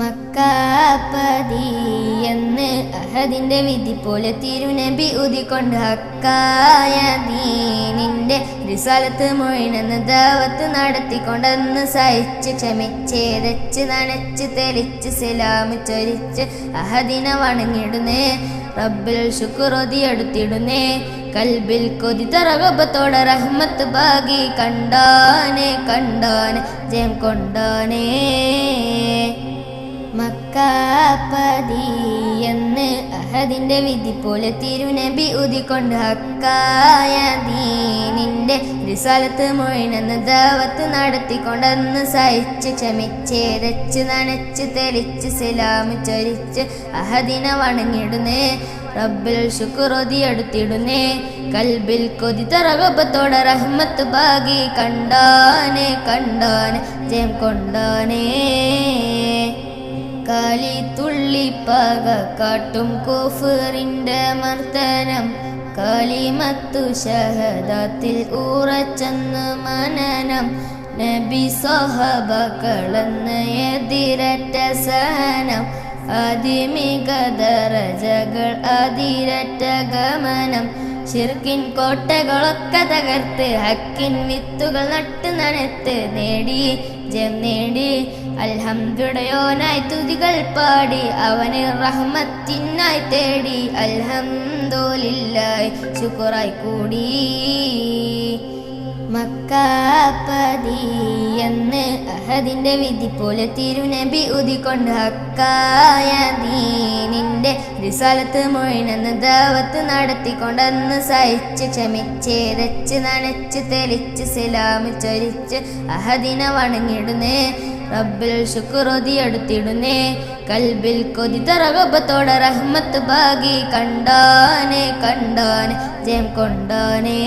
മക്കാപ്പതി അഹദിന്റെ വിധി പോലെ തിരുനബി ഉദിക്കൊണ്ട് ഹക്കായ ദീനിന്റെ റിസാലത്ത് മൊഴിനെന്ന് ദാവത്ത് നടത്തിക്കൊണ്ടെന്ന് സഹിച്ച് ക്ഷമിച്ചേതച്ച് നനച്ച് തെളിച്ച് സലാമ് ചൊരിച്ച് അഹദിനെ വണങ്ങിടുന്നേ റബ്ബിൽ ശുക്രോതി എടുത്തിടുന്നേ. കൽബിൽ കൊതി തറകബത്തോടെ റഹ്മത്ത് ബാഗി കണ്ടാനെ കണ്ടാനെ ജയം കൊണ്ടാനേ. എന്ന് അഹദിന്റെ വിധി പോലെ തിരുനബി ഉദിക്കൊണ്ട് ഹക്കായ ദീനിന്റെ റിസാലത്ത് മൊഴിനെന്ന് ദാവത്ത് നടത്തിക്കൊണ്ടെന്ന് സഹിച്ച് ക്ഷമിച്ചേരച്ച് നനച്ച് തെളിച്ച് സിലാമ് ചൊരിച്ച് അഹദിനെ വണങ്ങിടുന്നേ റബ്ബിൽ ശുക്രൊതി എടുത്തിടുന്നേ. കൽബിൽ കൊതി തറകപ്പത്തോടെ റഹ്മത്ത് ബാഗി കണ്ടാനെ കണ്ടാനെ ജയം കൊണ്ടാനേ. കാലി തുള്ളിപ്പക കാട്ടും കോഫറിന്റെ മർദ്ദനം. കലിമത്തു ശഹദത്തിൽ ഉറച്ചെന്ന് മനനം. നബി സഹബകളെന്ന് എതിരറ്റ സഹനം. അതിമിക അതിരറ്റ ഗമനം. ശിർക്കിൻ കോട്ടകളൊക്കെ തകർത്ത് ഹക്കിൻ വിത്തുകൾ നട്ട് നനത്ത് നേടി ജം നേടി. അൽഹംദുടയോനായി തുതികൾ പാടി അവന് റഹ്മത്തിനായി തേടി. അൽഹംദോലില്ലായി ശുക്രായി കൂടി. മക്കാപ്പതി എന്ന് അഹദിന്റെ വിധി പോലെ തിരുനബി ഉദിക്കൊണ്ട് ഹക്കായ ദീനിന്റെ റിസാലത്ത് മൊഴിനെന്ന് ദാവത്ത് നടത്തിക്കൊണ്ടെന്ന് സഹിച്ച് ക്ഷമിച്ചേതച്ച് നനച്ച് തെളിച്ച് സിലാമ് ചൊരിച്ച് അഹദിനെ വണങ്ങിടുന്നേ റബ്ബിൽ ശുക്രൊതി എടുത്തിടുന്നേ കൽബിൽ കൊതി തറകബത്തോടെ റഹ്മത്ത് ബാഗി കണ്ടാനെ കണ്ടാനെ ജയം കൊണ്ടാനേ